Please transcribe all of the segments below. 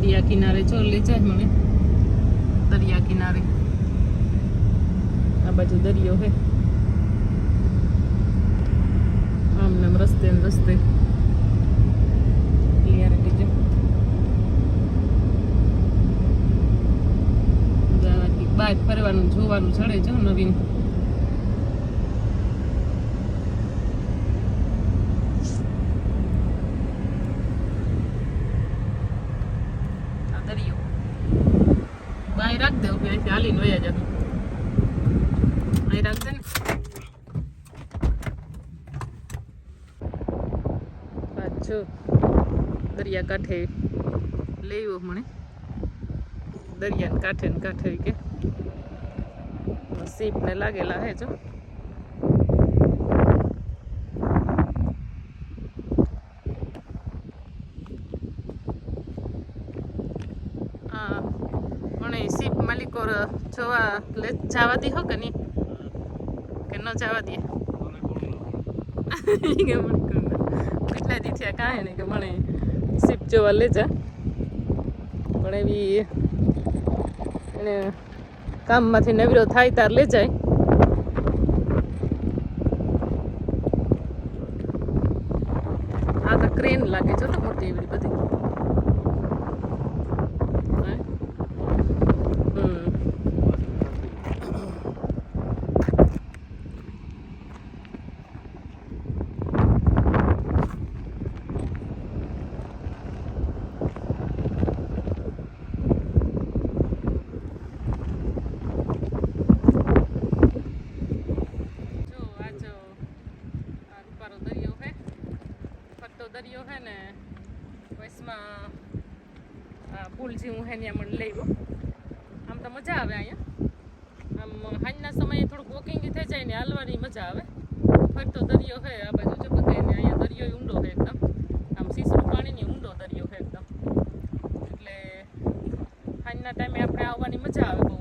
દરિયા કિનારે જો લઈ જાય મને. દરિયા કિનારે આ બાજુ દરિયો હે. નામ રસ્તે રસ્તે. ક્લિયરિટી જો. બહાર ફરવાનું, જોવાનું, ચડે જો નવીન આ દરિયો રાખ દે ઊભી અહીંથી હાલીને વયા જા અહીં રાખજે ને. પાછો દરિયા કાંઠે લેવો મને દરિયાને કાંઠે ને કાંઠે કે. સીપ ને લાગેલા હે જો હા મને માલિકો જોવા લે જવા દી હો કે નહીં કે ન જવા દે? કેટલા દી થયા કાંઈ નહીં કે મને સીપ જોવા લે જા. પણ એવી એને કામમાંથી નવીરો થાય તાર લે જાય. આ તો ક્રેન લાગે છે તો મોટી એવી બધી હે? હમ જો આ જો આ રૂપારો દરિયો હે ફરતો દરિયો હે ને વચમાં આ પુલ જેવું હે ત્યાં મને લેવો આમ તો મજા આવે અહીંયા. આમ હાંજના સમયે થોડુંક વોકિંગ થઈ જાય ને હાલવાની મજા આવે. ફરતો દરિયો હે, આ બાજુ જો બધે ને અહીંયા દરિયો ઊંડો હે એકદમ. આમ સીસરું પાણીની ઊંડો દરિયો હે એકદમ. એટલે હાંજના ટાઈમે આપણે આવવાની મજા આવે બહુ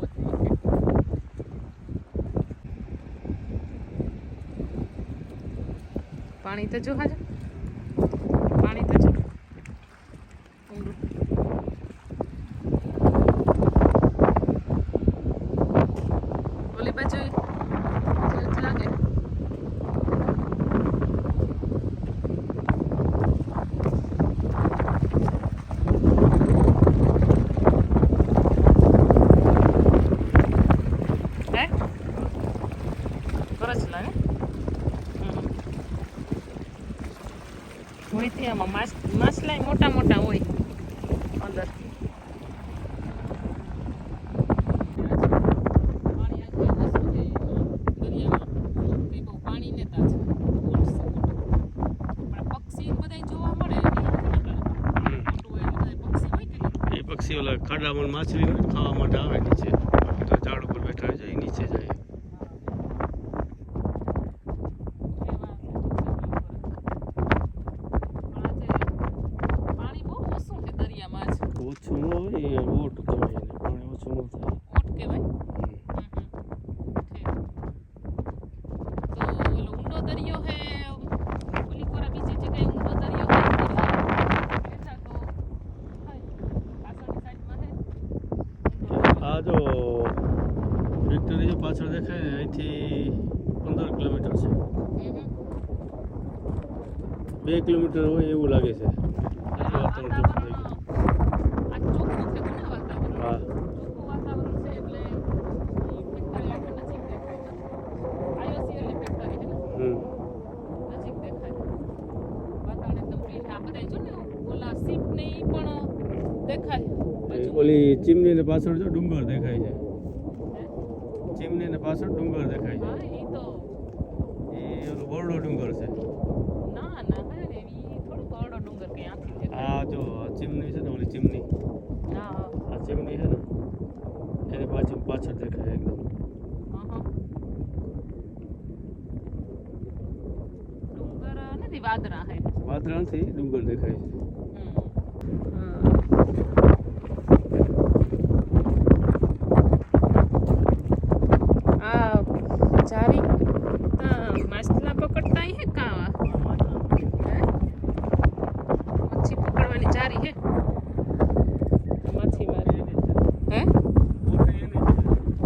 પાણી તો જો હાજર પાણી તો જો ઊંડું ઓલી બાજુ જ લાગે હે સરસ લાગે હમ હોય તે આમાં માસ માછલાય મોટા મોટા હોય અંદર પાણી આ જોઈ જશો તે દરિયામાં તે બહુ પાણી નેતા છે પણ પક્ષી બધાય જોવા મળે મોટું હોય એટલે બધાય પક્ષી હોય. કે નહીં એ પક્ષી ઓલા ખાડામાં માછલી હોય ખાવા માટે આવે નીચે. બાકી તો ઝાડ ઉપર બેઠા જાય નીચે જાય પાણી બહુ ઓછું છે દરિયામાં જ ઓછું ન હોય એ ઓટ કહેવાય એને પાણી ઓછું ન થાય ઊંટ કહેવાય તો ઓલો ઊંડો દરિયો હે ઓલી કોરા બીજી જગ્યાએ ઊંડો દરિયો હે. આ જો ફેક્ટરી જે પાછળ દેખાય ને અહીંથી પંદર કિલોમીટર છે. બે કિલોમીટર હોય એવું લાગે છે વાતાવરણ ચોખ્ખું થઈ ગયું. આ ચોખ્ખું છે કોને વાતાવરણ હા ચોખ્ખું વાતાવરણ છે એટલે ઈ ફેક્ટરી આપણે નજીક દેખાય આઈઓસીએલની ફેક્ટરી છે ને હમ નજીક દેખાય વાતાવરણ એકદમ ક્લીન આ બધા જો ને ઓલા સીપ ને ઈ પણ દેખાય. એ ઓલી ચીમની ને પાછળ જો ડુંગર દેખાય છે. હે? ચીમની ને પાછળ ડુંગર દેખાય છે. ઈ તો એ ઓલો બરડો ડુંગર છે. ના ના ને ઈ થોડું ડુંગર કે આથી દેખાય આ જો ચીમની છે ને ઓલી ચીમની. હા હા. આ ચીમની છે ને એની પાછળ પાછળ દેખાય એકદમ. વાદરા નથી ડુંગર દેખાય છે. આની ચારી હે. માછીમારી હે?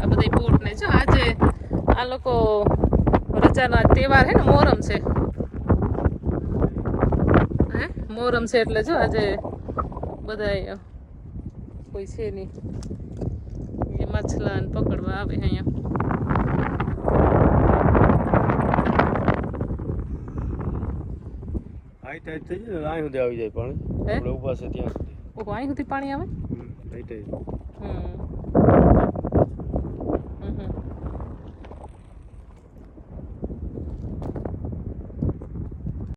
આ બધા બોટ જો આજે આ લોકો રજાના તહેવાર હે ને મોહરમ છે. હે? મોહરમ છે એટલે જો આજે બધા કોઈ છે નહીં એ માછલાને પકડવા આવે અહીંયા. હાઈટ થઈ જાય અહીં સુધી આવી જાય પાણી? આપણે ઊભા છે ત્યાં સુધી. ઓહો અહીં સુધી પાણી આવે? હાઈટ હમ.